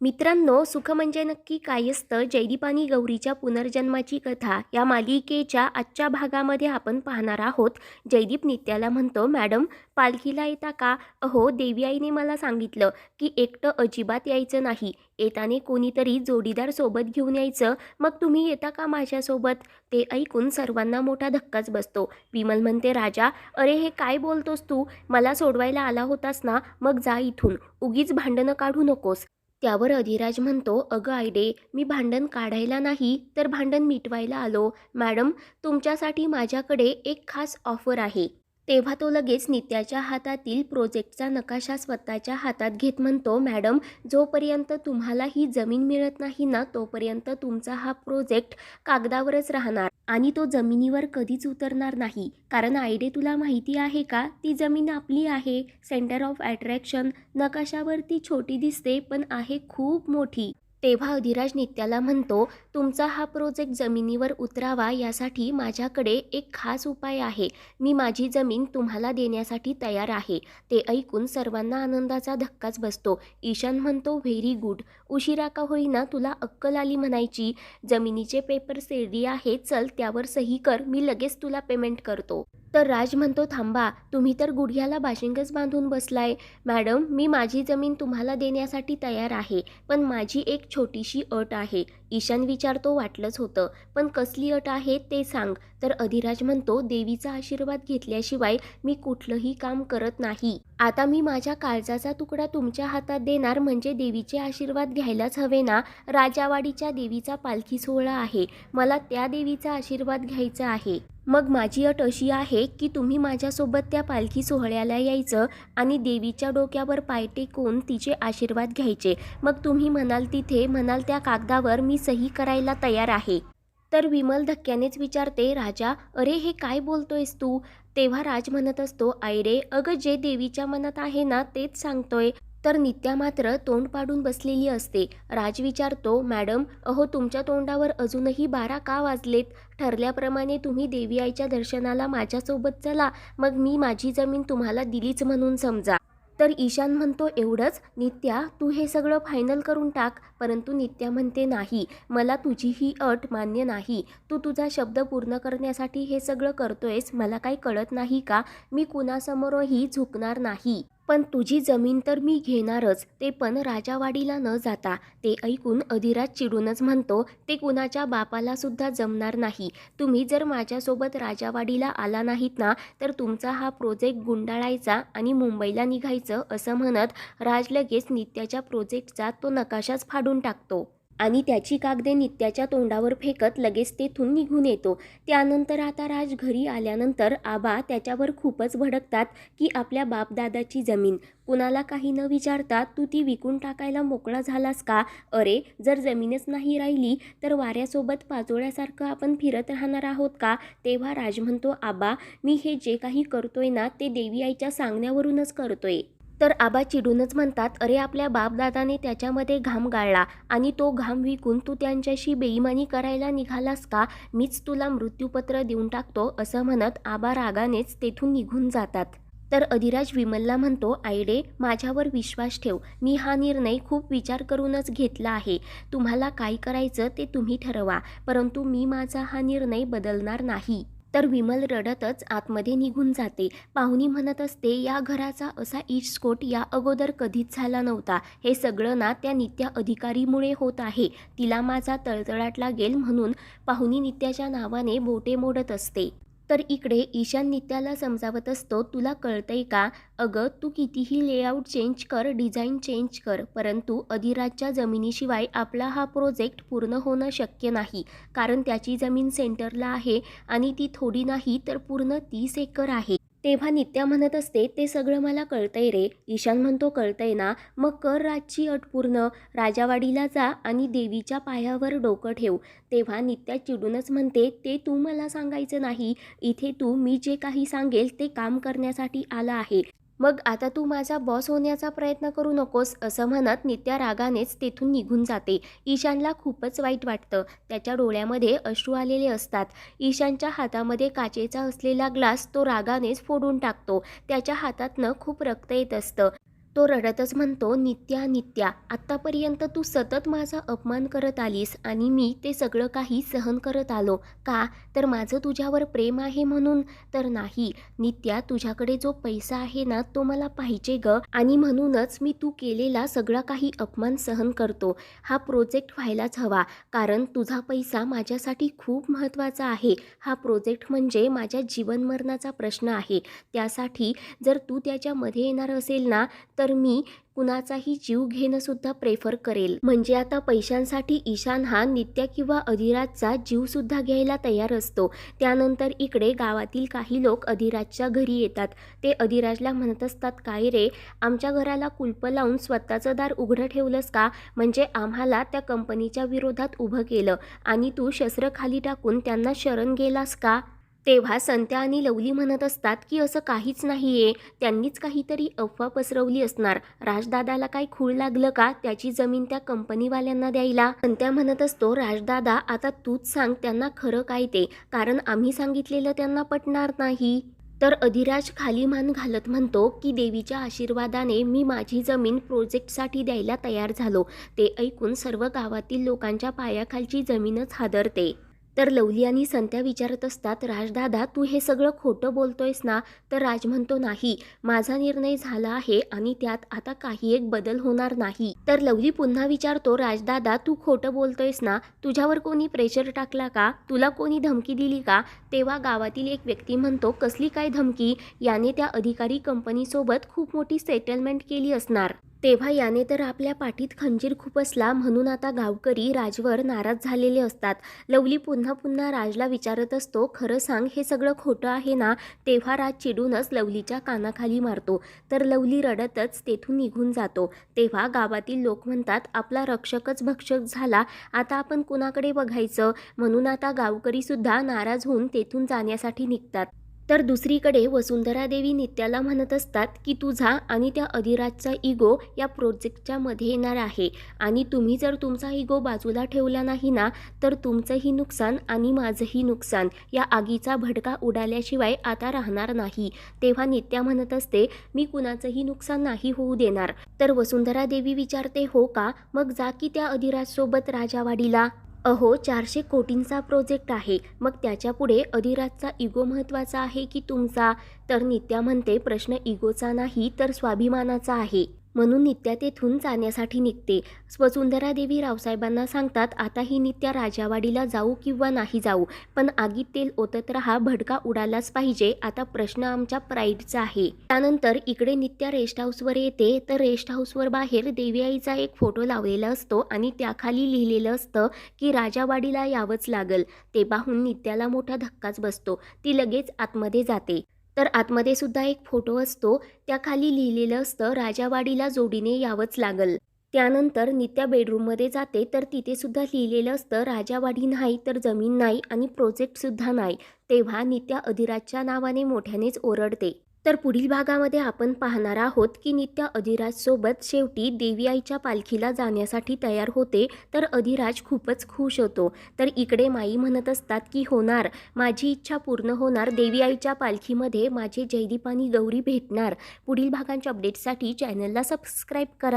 मित्रांनो सुख म्हणजे नक्की काय असतं? जयदीप आणि गौरीच्या पुनर्जन्माची कथा या मालिकेच्या आजच्या भागामध्ये आपण पाहणार आहोत. जयदीप नित्याला म्हणतो मॅडम पालखीला येता का? अहो देवी आईने मला सांगितलं की एकटं अजिबात यायचं नाही. येताने कोणीतरी जोडीदार सोबत घेऊन यायचं. मग तुम्ही येता का माझ्यासोबत? ते ऐकून सर्वांना मोठा धक्काच बसतो. विमल म्हणते राजा अरे हे काय बोलतोस तू? मला सोडवायला आला होतास ना? मग जा इथून. उगीच भांडणं काढू नकोस. त्यावर अधिराज म्हणतो अगं आयडे मी भांडण काढायला नाही तर भांडण मिटवायला आलो. मॅडम तुमच्यासाठी माझ्याकडे एक खास ऑफर आहे. तेव्हा तो लगेच नित्याच्या हातातील प्रोजेक्टचा नकाशा स्वतःच्या हातात घेत म्हणतो मॅडम जोपर्यंत तुम्हाला ही जमीन मिळत नाही ना तोपर्यंत तुमचा हा प्रोजेक्ट कागदावरच राहणार आणि तो जमिनीवर कधीच उतरणार नाही. कारण आयडे तुला माहिती आहे का ती जमीन आपली आहे. Centre of attraction. नकाशावरती छोटी दिसते पण आहे खूप मोठी. तेव्हा अधिराज नित्याला म्हणतो तुमचा हा प्रोजेक्ट जमिनीवर उतरावा यासाठी माझ्याकडे एक खास उपाय आहे. मी माझी जमीन तुम्हाला देण्यासाठी तयार आहे. ते ऐकून सर्वांना आनंदाचा धक्काच बसतो. ईशान म्हणतो व्हेरी गुड. उशिरा का होईना तुला अक्कल आली म्हणायची. जमिनीचे पेपर रेडी आहे चल त्यावर सही कर. मी लगेच तुला पेमेंट करतो. तर राज म्हणतो थांबा तुम्ही तर गुडघ्याला बाशिंगच बांधून बसलाय. मॅडम मी माझी जमीन तुम्हाला देण्यासाठी तयार आहे पण माझी एक छोटीशी अट आहे. ईशान विचारतो वाटलंच होतं पण कसली अट आहे ते सांग. तर अधिराज म्हणतो देवीचा आशीर्वाद घेतल्याशिवाय मी कुठलंही काम करत नाही. आता मी माझ्या काळजाचा तुकडा तुमच्या हातात देणार म्हणजे देवीचे आशीर्वाद घ्यायलाच हवे ना? राजावाडीच्या देवीचा पालखी सोहळा आहे. मला त्या देवीचा आशीर्वाद घ्यायचा आहे. मग माझी अट अशी आहे की तुम्ही माझ्यासोबत त्या पालखी सोहळ्याला यायचं आणि देवीच्या डोक्यावर पाय टेकून तिचे आशीर्वाद घ्यायचे. मग तुम्ही म्हणाल तिथे म्हणाल त्या कागदावर मी सही करायला तयार आहे. तर विमल धक्क्यानेच विचारते राजा अरे हे काय बोलतोयस तू? तेव्हा राज म्हणत असतो आयरे अगं जे देवीच्या मनात आहे ना तेच सांगतोय. तर नित्या मात्र तोंड पाडून बसलेली असते. राज विचारतो मॅडम अहो तुमच्या तोंडावर अजूनही बारा का वाजलेत? ठरल्याप्रमाणे तुम्ही देवी आईच्या दर्शनाला माझ्यासोबत चला. मग मी माझी जमीन तुम्हाला दिलीच म्हणून समजा. तर ईशान म्हणतो एवढंच? नित्या तू हे सगळं फायनल करून टाक. परंतु नित्या म्हणते नाही मला तुझी ही अट मान्य नाही. तू तुझा शब्द पूर्ण करण्यासाठी हे सगळं करतोयस. मला काही कळत नाही का? मी कुणासमोरही झुकणार नाही. पण तुझी जमीन तर मी घेणारच ते पण राजावाडीला न जाता. ते ऐकून अधिराज चिडूनच म्हणतो ते कुणाच्या बापाला सुद्धा जमणार नाही. तुम्ही जर माझ्यासोबत राजावाडीला आला नाहीत ना तर तुमचा हा प्रोजेक्ट गुंडाळायचा आणि मुंबईला निघायचं असं म्हणत राज लगेच नित्याच्या प्रोजेक्टचा तो नकाशाच फाडून टाकतो. आणि त्याची कागदे नित्याच्या तोंडावर फेकत लगेच तेथून निघून येतो. त्यानंतर आता राज घरी आल्यानंतर आबा त्याच्यावर खूपच भडकतात की आपल्या बापदादाची जमीन. कुणाला काही न विचारता तू ती विकून टाकायला मोकळा झालास का? अरे जर जमीनच नाही राहिली तर वाऱ्यासोबत पाचोळ्यासारखं आपण फिरत राहणार आहोत का? तेव्हा राज म्हणतो आबा मी हे जे काही करतोय ना ते देवी आईच्या सांगण्यावरूनच करतोय. तर आबा चिडूनच म्हणतात अरे आपल्या बापदादाने त्याच्यामध्ये घाम गाळला आणि तो घाम विकून तू त्यांच्याशी बेईमानी करायला निघालास का? मीच तुला मृत्यूपत्र देऊन टाकतो असं म्हणत आबा रागानेच तेथून निघून जातात. तर अधिराज विमलला म्हणतो आयडे माझ्यावर विश्वास ठेव. मी हा निर्णय खूप विचार करूनच घेतला आहे. तुम्हाला काय करायचं ते तुम्ही ठरवा परंतु मी माझा हा निर्णय बदलणार नाही. तर विमल रडतच आतमध्ये निघून जाते. पाहुणी म्हणत असते या घराचा असा इचस्फोट या अगोदर कधीच झाला नव्हता. हे सगळं ना त्या नित्या अधिकारीमुळे होत आहे. तिला माझा तळतळाट लागेल म्हणून पाहुणी नित्याच्या नावाने बोटे मोडत असते. तर इकडे ईशान नित्याला समजावत असतो तुला कळतंय का? अगं तू कितीही लेआउट चेंज कर डिझाईन चेंज कर परंतु अधिराजच्या जमिनीशिवाय आपला हा प्रोजेक्ट पूर्ण होणं शक्य नाही. कारण त्याची जमीन सेंटरला आहे आणि ती थोडी नाही तर पूर्ण तीस एकर आहे. तेव्हा नित्या म्हणत असते ते सगळं मला कळतंय रे. ईशान म्हणतो कळतंय ना. मग कर राजची अट पूर्ण. राजावाडीला जा आणि देवीच्या पायावर डोकं ठेव. तेव्हा नित्या चिडूनच म्हणते ते तू मला सांगायचं नाही. इथे तू मी जे काही सांगेल ते काम करण्यासाठी आला आहे. मग आता तू माझा बॉस होण्याचा प्रयत्न करू नकोस असं म्हणत नित्या रागानेच तेथून निघून जाते. ईशानला खूपच वाईट वाटतं. त्याच्या डोळ्यामध्ये अश्रू आलेले असतात. ईशानच्या हातामध्ये काचेचा असलेला ग्लास तो रागानेच फोडून टाकतो. त्याच्या हातातनं खूप रक्त येत असतं. तो रडतच म्हणतो नित्या नित्या आत्तापर्यंत तू सतत माझा अपमान करत आलीस आणि मी ते सगळं काही सहन करत आलो. का? तर माझं तुझ्यावर प्रेम आहे म्हणून. तर नाही. नित्या तुझ्याकडे जो पैसा आहे ना तो मला पाहिजे ग. आणि म्हणूनच मी तू केलेला सगळा काही अपमान सहन करतो. हा प्रोजेक्ट व्हायलाच हवा. कारण तुझा पैसा माझ्यासाठी खूप महत्त्वाचा आहे. हा प्रोजेक्ट म्हणजे माझ्या जीवनमरणाचा प्रश्न आहे. त्यासाठी जर तू त्याच्यामध्ये येणार असेल ना तर मी कुणाचाही जीव घेणं सुद्धा प्रेफर करेल. म्हणजे आता पैशांसाठी ईशान हा नित्य किंवा अधिराजचा जीवसुद्धा घ्यायला तयार असतो. त्यानंतर इकडे गावातील काही लोक अधिराजच्या घरी येतात. ते अधिराजला म्हणत असतात काय रे आमच्या घराला कुलप लावून स्वतःचं दार उघडं ठेवलंस का? म्हणजे आम्हाला त्या कंपनीच्या विरोधात उभं केलं आणि तू शस्त्र खाली टाकून त्यांना शरण गेलास का? तेव्हा संत्या आणि लवली म्हणत असतात की असं काहीच नाही आहे त्यांनीच काहीतरी अफवा पसरवली असणार. राजदादाला काय खूळ लागलं का? त्याची जमीन त्या कंपनीवाल्यांना द्यायला. संत्या म्हणत असतो राजदादा आता तूच सांग त्यांना खरं काय ते. कारण आम्ही सांगितलेलं त्यांना पटणार नाही. तर अधिराज खाली मान घालत म्हणतो की देवीच्या आशीर्वादाने मी माझी जमीन प्रोजेक्टसाठी द्यायला तयार झालो. ते ऐकून सर्व गावातील लोकांच्या पायाखालची जमीनच हादरते. तर लवली आणि संत्या विचारत असतात राजदादा तू हे सगळं खोटं बोलतोयस ना तर राज म्हणतो नाही माझा निर्णय झाला आहे आणि त्यात आता काही एक बदल होणार नाही. तर लवली पुन्हा विचारतो राजदादा तू खोटं बोलतोयस ना तुझ्यावर कोणी प्रेशर टाकला का? तुला कोणी धमकी दिली का? तेव्हा गावातील एक व्यक्ती म्हणतो कसली काय धमकी? याने त्या अधिकारी कंपनीसोबत खूप मोठी सेटलमेंट केली असणार. तेव्हा याने तर आपल्या पाठीत खंजीर खुपसला म्हणून आता गावकरी राजवर नाराज झालेले असतात. लवली पुन्हा पुन्हा राजला विचारत असतो खरं सांग हे सगळं खोटं आहे ना? तेव्हा राज चिडूनच लवलीच्या कानाखाली मारतो. तर लवली रडतच तेथून निघून जातो. तेव्हा गावातील लोक म्हणतात आपला रक्षकच भक्षक झाला. आता आपण कुणाकडे बघायचं? म्हणून आता गावकरीसुद्धा नाराज होऊन तेथून जाण्यासाठी निघतात. तर दुसरीकडे वसुंधरा देवी नित्याला म्हणत असतात की तुझा आणि त्या अधिराजचा इगो या प्रोजेक्टच्या मध्ये येणार आहे. आणि तुम्ही जर तुमचा इगो बाजूला ठेवला नाही ना तर तुमचंही नुकसान आणि माझंही नुकसान या आगीचा भडका उडाल्याशिवाय आता राहणार नाही. तेव्हा नित्या म्हणत असते मी कुणाचंही नुकसान नाही होऊ देणार. तर वसुंधरा देवी विचारते हो का? मग जा की त्या अधिराजसोबत राजावाडीला. अहो चारशे कोटींचा प्रोजेक्ट आहे. मग त्याच्यापुढे अधिराजचा इगो महत्त्वाचा आहे की तुमचा? तर नित्या म्हणते प्रश्न इगोचा नाही तर स्वाभिमानाचा आहे. म्हणून नित्या तेथून जाण्यासाठी निघते. वसुंधरा देवी रावसाहेबांना सांगतात आता ही नित्या राजावाडीला जाऊ किंवा नाही जाऊ पण आगीत तेल ओतत राहा भडका उडालाच पाहिजे आता प्रश्न आमच्या प्राईडचा आहे त्यानंतर इकडे नित्या रेस्ट हाऊसवर येते तर रेस्ट हाऊसवर बाहेर देवी आईचा एक फोटो लावलेला असतो आणि त्याखाली लिहिलेलं असतं की राजावाडीला यावंच लागल. ते पाहून नित्याला मोठा धक्काच बसतो. ती लगेच आतमध्ये जाते. तर आतमध्ये सुद्धा एक फोटो असतो. त्याखाली लिहिलेलं असतं राजावाडीला जोडीने यावंच लागल. त्यानंतर नित्या बेडरूममध्ये जाते तर तिथे सुद्धा लिहिलेलं असतं राजावाडी नाही तर जमीन नाही आणि प्रोजेक्टसुद्धा नाही. तेव्हा नित्या अधिराजच्या नावाने मोठ्यानेच ओरडते. तर पुढील भागामध्ये आपण पाहणार आहोत की नित्या अधिराजसोबत शेवटी देवी आईच्या पालखीला जाण्यासाठी तयार होते तर अधिराज खूपच खुश होतो. तर इकडे माई म्हणत असतात की होणार माझी इच्छा पूर्ण होणार देवी आईच्या पालखीमध्ये माझे जयदीप आणि गौरी भेटणार. पुढील भागांच्या अपडेटसाठी चॅनलला सबस्क्राईब करा.